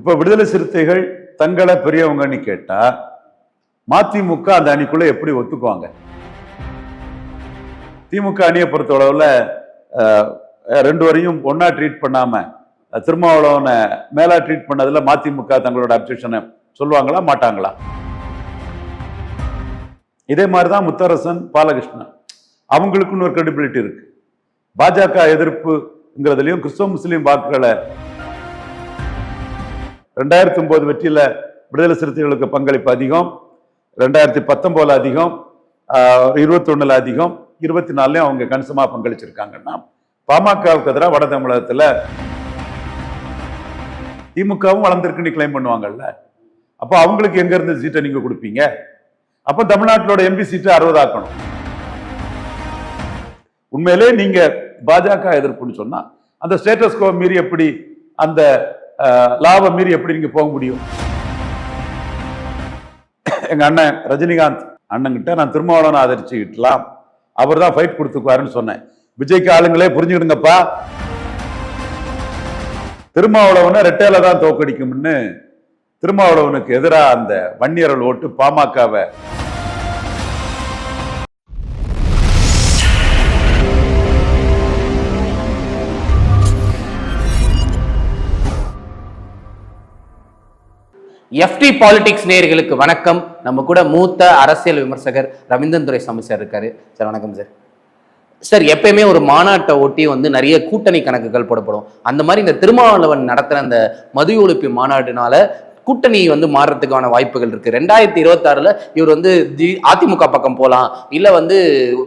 இப்போ விடுதலை சிறுத்தைகள் தங்களை பெரியவங்கன்னு கேட்டா மதிமுக அந்த அணிக்குள்ள எப்படி ஒத்துக்குவாங்க? திமுக அணியை பொறுத்தளவுல அளவில் ரெண்டு வரையும் ஒன்னா ட்ரீட் பண்ணாம திருமாவளவனை மேலா ட்ரீட் பண்ணதுல மதிமுக தங்களோட அப்செக்ஷனை சொல்லுவாங்களா மாட்டாங்களா? இதே மாதிரிதான் முத்தரசன் பாலகிருஷ்ணன். அவங்களுக்குன்னு ஒரு கிரெடிபிலிட்டி இருக்கு. பாஜக எதிர்ப்புங்கிறதுலயும் கிறிஸ்தவ முஸ்லீம் வாக்குகளை ரெண்டாயிரத்தி ஒம்பது வெற்றியில் விடுதலை சிறுத்தைகளுக்கு பங்களிப்பு அதிகம். ரெண்டாயிரத்தி பத்தொம்போதில் அதிகம் இருபத்தொன்னில் அதிகம். இருபத்தி நாலுலேயும் அவங்க கணிசமாக பங்களிச்சிருக்காங்கன்னா பாமகவுக்கு எதிராக வட தமிழகத்தில் திமுகவும் வளர்ந்துருக்குன்னு கிளைம் பண்ணுவாங்கல்ல. அப்போ அவங்களுக்கு எங்கேருந்து சீட்டை நீங்கள் கொடுப்பீங்க? அப்போ தமிழ்நாட்டிலோட எம்பி சீட்டை அறுபதாக்கணும் உண்மையிலே நீங்கள் பாஜக எதிர்ப்புன்னு சொன்னால் அந்த ஸ்டேட்டஸ்கோ மீறி எப்படி அந்த லாபம் மீறி எப்படி நீங்க போக முடியும்? எங்க அண்ணன் ரஜினிகாந்த் அண்ணங்கிட்ட நான் திருமாவளவன் ஆதரிச்சுக்கிட்டலாம் அவர் தான் ஃபைட் கொடுத்துக்குவாருன்னு சொன்னேன். விஜய்க்கு ஆளுங்களே புரிஞ்சுக்கிடுங்கப்பா. திருமாவளவனை ரெட்டையில தான் தோக்கடிக்கும்னு திருமாவளவனுக்கு எதிராக அந்த வன்னியர்கள் ஓட்டு பாமகவை எஃப்டி பாலிடிக்ஸ் நேயர்களுக்கு வணக்கம். நம்ம கூட மூத்த அரசியல் விமர்சகர் ரவீந்திரன் துரை சாமி சார் இருக்காரு. சார் வணக்கம் சார். சார் எப்பயுமே ஒரு மாநாட்டை ஒட்டி வந்து நிறைய கூட்டணி கணக்குகள் போடப்படும். அந்த மாதிரி இந்த திருமாவளவன் நடத்துகிற அந்த மது ஒழிப்பு மாநாடுனால கூட்டணி வந்து மாறுறதுக்கான வாய்ப்புகள் இருக்கு. ரெண்டாயிரத்தி இருபத்தாறுல இவர் வந்து தி- அதிமுக பக்கம் போகலாம் இல்ல வந்து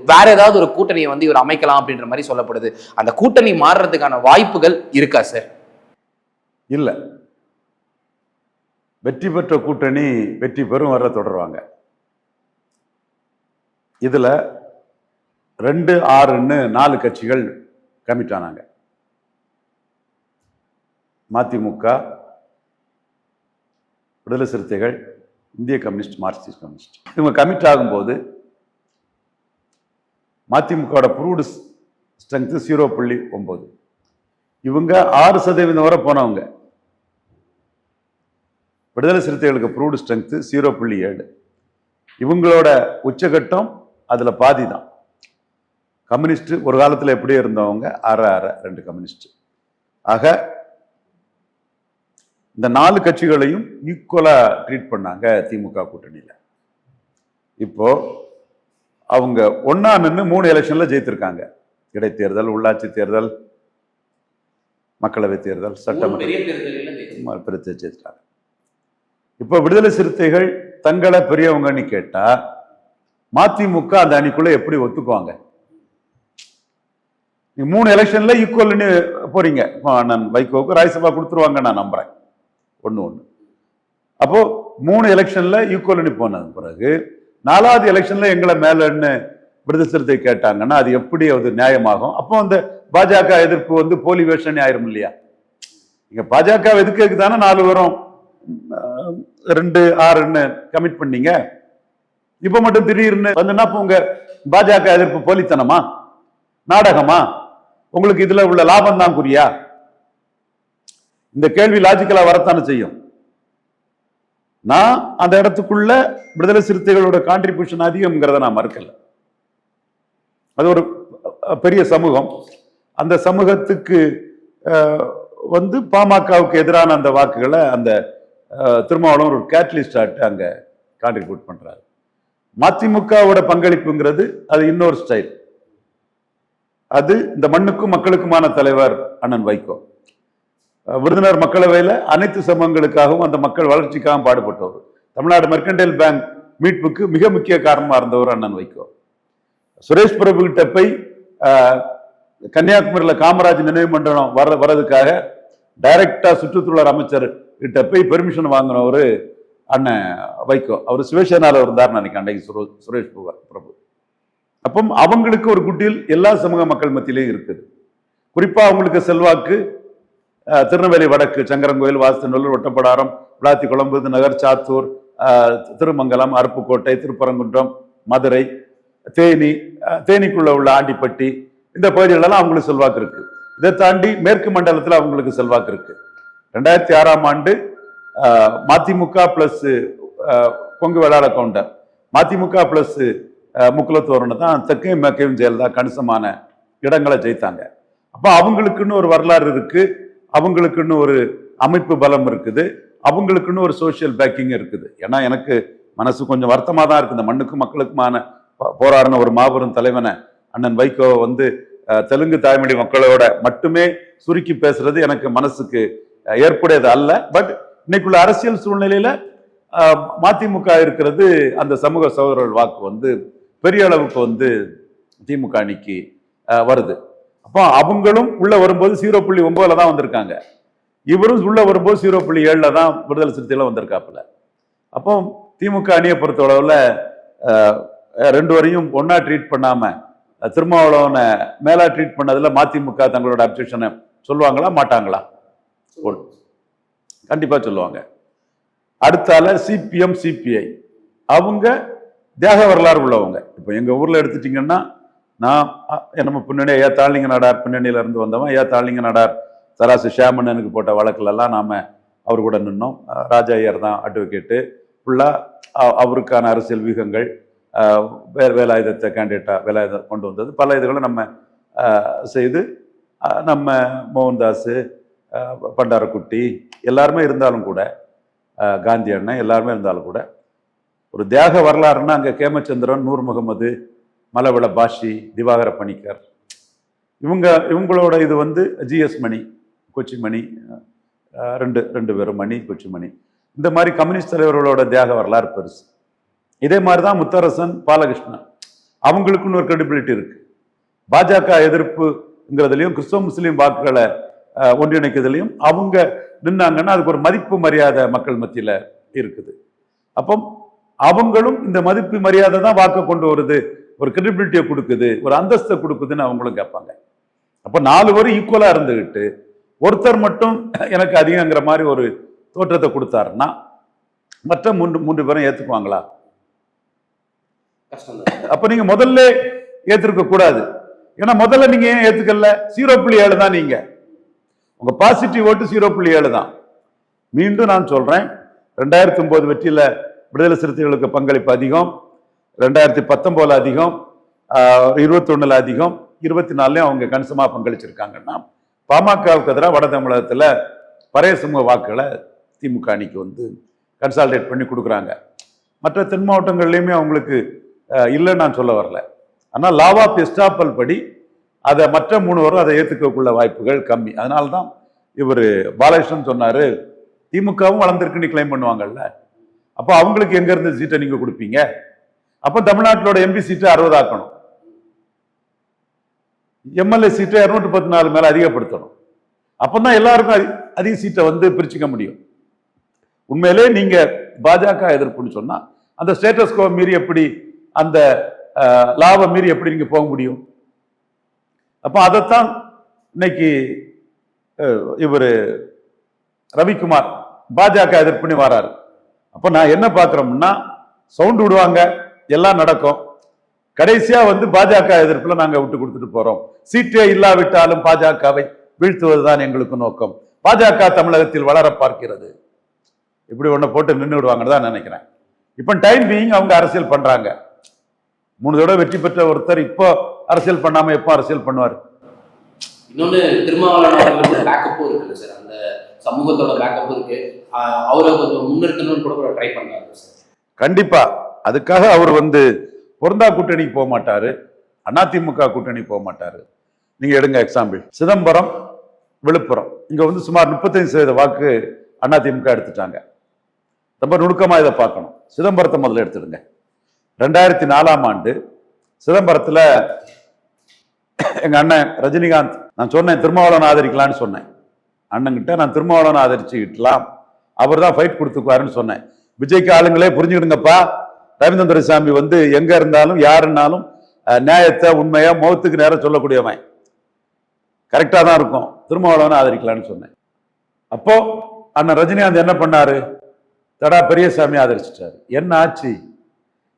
வேற ஏதாவது ஒரு கூட்டணியை வந்து இவர் அமைக்கலாம் அப்படின்ற மாதிரி சொல்லப்படுது. அந்த கூட்டணி மாறுறதுக்கான வாய்ப்புகள் இருக்கா சார்? இல்லை. வெற்றி பெற்ற கூட்டணி வெற்றி பெறும் வர தொடருவாங்க. இதில் ரெண்டு ஆறுன்னு நாலு கட்சிகள் கமிட் ஆனாங்க மதிமுக விடுதலை சிறுத்தைகள் இந்திய கம்யூனிஸ்ட் மார்க்சிஸ்ட் கம்யூனிஸ்ட். இவங்க கமிட் ஆகும்போது மதிமுகவோட ப்ரூவ்டு ஸ்ட்ரென்த்து ஜீரோ புள்ளி ஒம்பது. இவங்க ஆறு சதவீதம் வரை போனவங்க. விடுதலை சிறுத்தைகளுக்கு ப்ரூவ்டு ஸ்ட்ரென்த்து ஜீரோ புள்ளி ஏழு. இவங்களோட உச்சகட்டம் அதில் பாதி தான். கம்யூனிஸ்ட் ஒரு காலத்தில் எப்படியே இருந்தவங்க அரை அரை ரெண்டு கம்யூனிஸ்ட். ஆக இந்த நாலு கட்சிகளையும் ஈக்குவலா ட்ரீட் பண்ணாங்க திமுக கூட்டணியில். இப்போ அவங்க ஒண்ணா நின்று மூணு எலெக்ஷன்ல ஜெயித்திருக்காங்க. இடைத்தேர்தல் உள்ளாட்சி தேர்தல் மக்களவை தேர்தல் சட்டமன்ற பிரித்து வச்சிருக்காங்க இப்போ விடுதலை சிறுத்தைகள் தங்களை பெரியவங்கன்னு கேட்டா மதிமுக அந்த அணிக்குள்ள எப்படி ஒத்துக்குவாங்க? நீ மூணு எலெக்ஷன்ல ஈக்குவல்னு போறீங்க. இப்போ நான் வைகோவுக்கு ராஜ்யசபா கொடுத்துருவாங்க நான் நம்புறேன். ஒன்று ஒன்று அப்போ மூணு எலெக்ஷன்ல ஈக்குவல்னு போனது பிறகு நாலாவது எலெக்ஷன்ல எங்களை மேலன்னு விடுதலை சிறுத்தை கேட்டாங்கன்னா அது எப்படி அது நியாயமாகும்? அப்போ அந்த பாஜக எதிர்ப்பு வந்து போலி வேஷன் ஆயிரும் இல்லையா? இங்க பாஜக எதுக்கு தானே நாலு வரும். ரெண்டு ஆறுன்னு கமிட் பண்ணீங்க. இப்ப மட்டும் திடீர்னு வந்துன்னா உங்க பாஜக எதிர்ப்பு போலித்தனமா? நாடகமா? உங்களுக்கு இதுல உள்ள லாபம் தான் குறியா? இந்த கேள்வி லாஜிக்கலா வரத்தானே செய்யும். நான் அந்த இடத்துக்குள்ள விடுதலை சிறுத்தைகளோட கான்ட்ரிபியூஷன் அதிகம்ங்கிறத நான் மறுக்கல. அது ஒரு பெரிய சமூகம். அந்த சமூகத்துக்கு வந்து பாமகவுக்கு எதிரான அந்த வாக்குகளை அந்த திருமாவளவன் ஒரு கேட்டலிஸ்ட் ஆட்டு அங்கே கான்ட்ரிபியூட் பண்றாரு. மதிமுகவோட பங்களிப்புங்கிறது அது இன்னொரு ஸ்டைல் அது இந்த மண்ணுக்கும் மக்களுக்குமான தலைவர் அண்ணன் வைகோ. விருதுநர் மக்களவையில் அனைத்து சமூகங்களுக்காகவும் அந்த மக்கள் வளர்ச்சிக்காகவும் பாடுபட்டவர். தமிழ்நாடு மெர்கண்டைல் பேங்க் மீட்புக்கு மிக முக்கிய காரணமா இருந்தவர் அண்ணன் வைகோ. சுரேஷ் பிரபு கிட்ட போய் கன்னியாகுமரியில் கன்னியாகுமரியில காமராஜ் நினைவு மண்டலம் வர வர்றதுக்காக டைரக்டா சுற்றுச்சூழல் அமைச்சர் கிட்ட போய் பெர்மிஷன் வாங்கினவர் அண்ணன் வைகோ. அவர் சிவசேனாவில் இருந்தார் நினைக்கிறேன் அன்னைக்கு சுரோ- சுரேஷ் பிரபு பிரபு. அப்போ அவங்களுக்கு ஒரு குட்டியில் எல்லா சமூக மக்கள் மத்தியிலையும் இருக்குது. குறிப்பாக அவங்களுக்கு செல்வாக்கு திருநெல்வேலி வடக்கு சங்கரங்கோயில் வாசநல்லூர் ஒட்டப்படாரம் விளாத்தி குளம்பு நகர் சாத்தூர் திருமங்கலம் அருப்புக்கோட்டை திருப்பரங்குன்றம் மதுரை தேனி தேனிக்குள்ளே தேனிக்குள்ள உள்ள ஆண்டிப்பட்டி இந்த பகுதிகளெல்லாம் அவங்களுக்கு செல்வாக்கு இருக்குது இதை தாண்டி மேற்கு மண்டலத்தில் அவங்களுக்கு செல்வாக்கு இருக்குது ரெண்டாயிரத்தி ஆறாம் ஆண்டு மதிமுக பிளஸ் கொங்கு வேளாள கவுண்டர் மதிமுக பிளஸ் முக்குலத்தோரனை தான் தெற்கையும் மேற்கையும் ஜெயலலிதா கணிசமான இடங்களை ஜெயித்தாங்க. அப்போ அவங்களுக்குன்னு ஒரு வரலாறு இருக்குது அவங்களுக்குன்னு ஒரு அமைப்பு பலம் இருக்குது. அவங்களுக்குன்னு ஒரு சோஷியல் பேக்கிங் இருக்குது. ஏன்னா எனக்கு மனசு கொஞ்சம் வருத்தமாக தான் இருக்குது இந்த மண்ணுக்கும் மக்களுக்குமான போராடின ஒரு மாபெரும் தலைவனை அண்ணன் வைகோ வந்து தெலுங்கு தாய்மொழி மக்களோட மட்டுமே சுருக்கி பேசுறது எனக்கு மனசுக்கு ஏற்புடையது அல்ல. பட் இன்னைக்குள்ள அரசியல் சூழ்நிலையில மதிமுக இருக்கிறது அந்த சமூக சகோதரர்கள் வாக்கு வந்து பெரிய அளவுக்கு வந்து திமுக அணிக்கு வருது. அப்போ அவங்களும் உள்ள வரும்போது ஜீரோ புள்ளி ஒன்பதுல தான் வந்திருக்காங்க. இவரும் உள்ள வரும்போது ஜீரோ புள்ளி ஏழுல தான் விடுதலை சிறுத்தையில வந்திருக்காப்புல. அப்போ திமுக அணியை பொறுத்த அளவில் ரெண்டு வரையும் ஒன்றா ட்ரீட் பண்ணாம திருமாவளவனை மேலா ட்ரீட் பண்ணதுல மதிமுக தங்களோட அப்செக்ஷனை சொல்லுவாங்களா மாட்டாங்களா? கண்டிப்பா சொல்லுவாங்க. அடுத்தால சிபிஎம் சிபிஐ அவங்க தேக வரலாறு உள்ளவங்க. இப்போ எங்கள் ஊரில் எடுத்துட்டிங்கன்னா நான் நம்ம பின்னணி ஐயா தாளிங்க நாடார் பின்னணியிலேருந்து வந்தவன் ஐயா தாளிங்க நாடார் தராசு ஷியாமண்ணனுக்கு போட்ட வழக்கிலெல்லாம் நாம் அவர் கூட நின்னோம். ராஜா ஐயர் தான் அட்வொகேட்டு ஃபுல்லாக அவருக்கான அரசியல் வியூகங்கள் வே வேலாயுதத்தை கேண்டிடேட்டாக வேலாயுதம் கொண்டு வந்தது. பல இதுகளை நம்ம செய்து நம்ம மோகன்தாஸு பண்டாரக்குட்டி எல்லாருமே இருந்தாலும் கூட காந்தி அண்ணன் எல்லாருமே இருந்தாலும் கூட ஒரு தியாக வரலாறுன்னா அங்கே கேமச்சந்திரன் நூர் முகமது மலவிள பாஷி திவாகர பணிக்கர். இவங்க இவங்களோட இது வந்து ஜிஎஸ் மணி கொச்சி மணி ரெண்டு ரெண்டு பேரும் மணி கொச்சி மணி. இந்த மாதிரி கம்யூனிஸ்ட் தலைவர்களோட தியாக வரலாறு பெருசு. இதே மாதிரி தான் முத்தரசன் பாலகிருஷ்ணன். அவங்களுக்குன்னு ஒரு கிரெடிபிலிட்டி இருக்குது பாஜக எதிர்ப்புங்கிறதுலையும் கிறிஸ்தவ முஸ்லீம் வாக்குகளை ஒன்றிணைக்கிறதுலையும் அவங்க நின்னாங்கன்னா அதுக்கு ஒரு மதிப்பு மரியாதை மக்கள் மத்தியில இருக்குது. அப்போ அவங்களும் இந்த மதிப்பு மரியாதை தான் வாக்கை கொண்டு வருது. ஒரு கிரெடிபிலிட்டியை கொடுக்குது. ஒரு அந்தஸ்தை கொடுக்குதுன்னு அவங்களும் கேட்பாங்க. அப்போ நாலு பேரும் ஈக்குவலா இருந்துகிட்டு ஒருத்தர் மட்டும் எனக்கு அதிகங்கிற மாதிரி ஒரு தோற்றத்தை கொடுத்தாருன்னா மற்ற மூன்று மூன்று பேரும் தான் அப்ப நீங்க முதல்ல ஏத்திருக்க கூடாது. ஏன்னா முதல்ல நீங்க ஏன் ஏத்துக்கல? ஜீரோ புள்ளி ஏழு தான் நீங்க. உங்க பாசிட்டிவ் ஓட்டு ஜீரோ புள்ளி ஏழு தான். மீண்டும் நான் சொல்றேன் ரெண்டாயிரத்தி ஒன்பது வெற்றியில விடுதலை சிறுத்தைகளுக்கு பங்களிப்பு அதிகம் ரெண்டாயிரத்தி பத்தொன்பதுல அதிகம் இருபத்தொன்னுல அதிகம் இருபத்தி நாலுலயும் அவங்க கணிசமாக பங்களிச்சிருக்காங்கன்னா பாமகவுக்கு எதிராக வட தமிழகத்தில் பழைய சமூக வாக்குகளை திமுக அணிக்கு வந்து கன்சால்டேட் பண்ணி கொடுக்குறாங்க. மற்ற தென் மாவட்டங்கள்லையுமே அவங்களுக்கு இல்லைன்னு நான் சொல்ல வரல. ஆனால் லாவா பெஸ்டாப்பல் படி அதை மற்ற மூணுவரும் அதை ஏற்றுக்கக்குள்ள வாய்ப்புகள் கம்மி. அதனால தான் இவர் பாலகிருஷ்ணன் சொன்னார் திமுகவும் வளர்ந்துருக்குன்னு கிளைம் பண்ணுவாங்கல்ல. அப்போ அவங்களுக்கு எங்கேருந்து சீட்டை நீங்கள் கொடுப்பீங்க? அப்போ தமிழ்நாட்டிலோட எம்பி சீட்டை அறுபதாக்கணும். எம்எல்ஏ சீட்டை இரநூற்றி பத்து நாலு மேலே அதிகப்படுத்தணும். அப்பதான் எல்லாருக்கும் அதி- அதிக சீட்டை வந்து பிரிச்சுக்க முடியும். உண்மையிலே நீங்கள் பாஜக எதிர்ப்புன்னு சொன்னால் அந்த ஸ்டேட்டஸ்கோவை மீறி எப்படி அந்த லாபம் மீறி எப்படி நீங்கள் போக முடியும்? அப்போ அதைத்தான் இன்னைக்கு இவர் ரவிக்குமார் பாஜக எதிர்ப்புன்னு வராரு. அப்போ நான் என்ன பார்க்குறோம்னா சவுண்டு விடுவாங்க எல்லாம் நடக்கும். கடைசியாக வந்து பாஜக எதிர்ப்பில் நாங்கள் விட்டு கொடுத்துட்டு போகிறோம் சீட்டே இல்லாவிட்டாலும் பாஜகவை வீழ்த்துவதுதான் எங்களுக்கு நோக்கம். பாஜக தமிழகத்தில் வளர பார்க்கிறது. இப்படி ஒன்று போட்டு நின்று விடுவாங்கன்னு தான் நினைக்கிறேன். இப்போ டைம் பீயிங் அவங்க அரசியல் பண்ணுறாங்க மூணு தடவை வெற்றி பெற்ற ஒருத்தர் இப்போ அரசியல் பண்ணாம எப்போ அரசியல் பண்ணுவார்? இன்னொன்னு திருமாவளவன் பேக்கப்பும் இருக்குல்ல சார் அந்த சமூகத்தோட பேக்கப்பும் இருக்கு. அவரை கொஞ்சம் முன்னிறுத்தணும்னு கூட ட்ரை பண்றாங்க சார் கண்டிப்பா. அதுக்காக அவர் வந்து பொருந்தா கூட்டணிக்கு போக மாட்டாரு. அதிமுக கூட்டணி போக மாட்டாரு. நீங்க எடுங்க எக்ஸாம்பிள் சிதம்பரம் விழுப்புரம். இங்க வந்து சுமார் முப்பத்தைந்து சதவீத வாக்கு அதிமுக எடுத்துட்டாங்க. ரொம்ப நுணுக்கமா இதை பார்க்கணும். சிதம்பரத்தை முதல்ல எடுத்துடுங்க. ரெண்டாயிரத்தி நாலாம் ஆண்டு சிதம்பரத்துல எங்க அண்ணன் ரஜினிகாந்த் நான் சொன்னேன் திருமாவளவன் ஆதரிக்கலான்னு சொன்னேன். அண்ணன்கிட்ட நான் திருமாவளவன் ஆதரிச்சுக்கிட்டலாம் அவர் தான் ஃபைட் கொடுத்துக்குவாருன்னு சொன்னேன். விஜய்க்கு ஆளுங்களே புரிஞ்சுக்கிடுங்கப்பா. ரவீந்திர சாமி வந்து எங்க இருந்தாலும் யாருன்னாலும் நியாயத்தை உண்மையா முகத்துக்கு நேரம் சொல்லக்கூடியவன். கரெக்டாக தான் இருக்கும். திருமாவளவனை ஆதரிக்கலான்னு சொன்னேன். அப்போ அண்ணன் ரஜினிகாந்த் என்ன பண்ணாரு? தடா பெரியசாமி ஆதரிச்சிட்டாரு. என்ன ஆச்சு?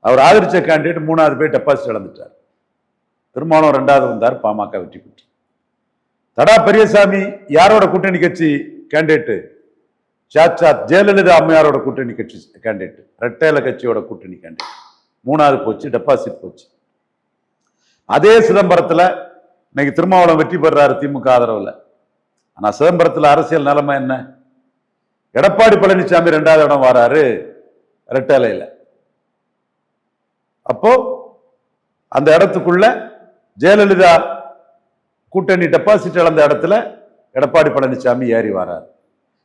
அவர் ஆதரிச்ச கேண்டிடேட் மூணாவது பேர் டெபாசிட் இழந்துட்டார். திருமாவளவன் ரெண்டாவது வந்தார் பாமக வெற்றி பெற்று. தடா பெரியசாமி யாரோட கூட்டணி கட்சி கேண்டிடேட்டு சாட்சாத் ஜெயலலிதா அம்மையாரோட கூட்டணி கட்சி கேண்டிடேட் ரெட்டேல கட்சியோட கூட்டணி கேண்டிடேட் மூணாவது போச்சு டெபாசிட் போச்சு. அதே சிதம்பரத்தில் இன்னைக்கு திருமாவளம் வெற்றி பெறாரு திமுக ஆதரவில். ஆனால் சிதம்பரத்தில் அரசியல் நிலைமை என்ன? எடப்பாடி பழனிசாமி ரெண்டாவது இடம் வராரு ரெட்டேலையில். அப்போ அந்த இடத்துக்குள்ள ஜெயலலிதா கூட்டணி டெபாசிட் இழந்த இடத்துல எடப்பாடி பழனிசாமி ஏறி வரார்.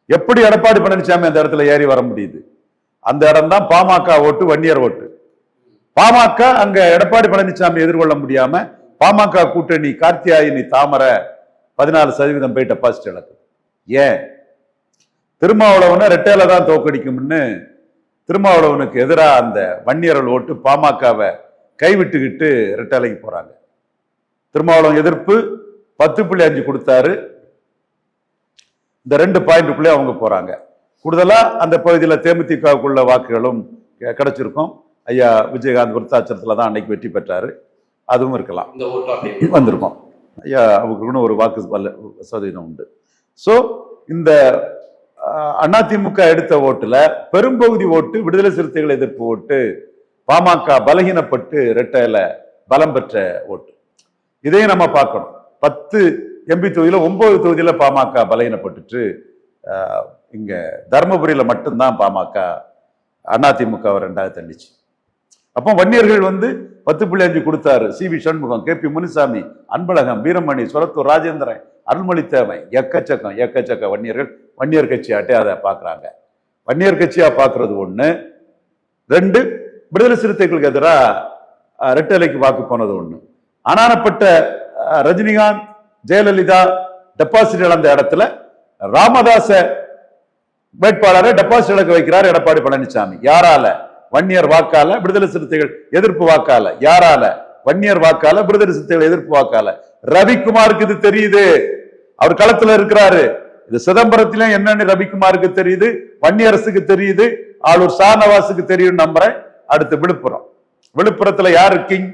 எப்படி எடப்பாடி பழனிசாமி அந்த இடத்துல ஏறி வர முடியுது? அந்த இடம் தான் பாமக ஓட்டு வன்னியர் ஓட்டு. பாமக அங்க எடப்பாடி பழனிசாமி எதிர்கொள்ள முடியாம பாமக கூட்டணி கார்த்தியாயினி தாமரை பதினாலு சதவீதம் போய் டெபாசிட் இழக்குது. ஏன்? திருமாவளவனை ரெட்டையில தான் தோக்கடிக்கும்னு திருமாவளவனுக்கு எதிராக அந்த வன்னியர்கள் ஓட்டு பாமகவை கைவிட்டுக்கிட்டு ரெட்டலைக்கு போறாங்க. திருமாவளவன் எதிர்ப்பு பத்து புள்ளி அஞ்சு கொடுத்தாரு. இந்த ரெண்டு பாயிண்ட்டுக்குள்ளே அவங்க போறாங்க. கூடுதலா அந்த பகுதியில் தேமுதிகவுக்குள்ள வாக்குகளும் கிடைச்சிருக்கும். ஐயா விஜயகாந்த் விருத்தாச்சலத்துல தான் அன்னைக்கு வெற்றி பெற்றாரு. அதுவும் இருக்கலாம். வந்திருக்கும். ஐயா அவங்களுக்குன்னு ஒரு வாக்கு சதவீதம் உண்டு. ஸோ இந்த அதிமுக எடுத்த ஓட்டுல பெரும்பகுதி ஓட்டு விடுதலை சிறுத்தைகள் எதிர்ப்பு ஓட்டு பாமக பலகீனப்பட்டு ரெட்டையில பலம் பெற்ற ஓட்டு. இதையும் நம்ம பார்க்கணும். பத்து எம்பி தொகுதியில் ஒன்பது தொகுதியில் பாமக பலகீனப்பட்டுட்டு அஹ், இங்க தருமபுரியில மட்டும்தான் பாமக அதிமுக ரெண்டாவது தள்ளிச்சு. அப்போ வன்னியர்கள் வந்து பத்து புள்ளி அஞ்சு கொடுத்தாரு. C V Shanmugam K P Munisamy Anbazhagam Veeramani Surathur Rajendran Arulmozhithevan எக்கச்சக்கம் எக்கச்சக்க வன்னியர்கள். வன்னியர் கட்சியாட்டே அதை பார்க்குறாங்க. வன்னியர் கட்சியாக பார்க்குறது ஒன்று ரெண்டு விடுதலை சிறுத்தைகளுக்கு எதிராக ரெட்டலைக்கு வாக்கு போனது ஒன்று அனானப்பட்ட ரஜினிகாந்த் ஜெயலலிதா டெபாசிட் இழந்த இடத்துல ராமதாச வேட்பாளரை டெபாசிட் இழக்க வைக்கிறார் எடப்பாடி பழனிசாமி. யாரால? வன்னியர் வாக்கால விடுதலை சிறுத்தைகள் எதிர்ப்பு வாக்கால. யாரால? வன்னியர் வாக்கால விடுதலை சிறுத்தைகள் எதிர்ப்பு வாக்கால. ரவிக்குமாருக்கு இது தெரியுது. அவர் களத்துல இருக்கிறாரு. இது சிதம்பரத்திலும் என்னன்னு ரவிக்குமாருக்கு தெரியுது வன்னியரசுக்கு தெரியுது ஆளூர் ஷாநவாஸுக்கு தெரியும் நம்புறேன். அடுத்து விழுப்புரம். விழுப்புரத்துல யாரு கிங்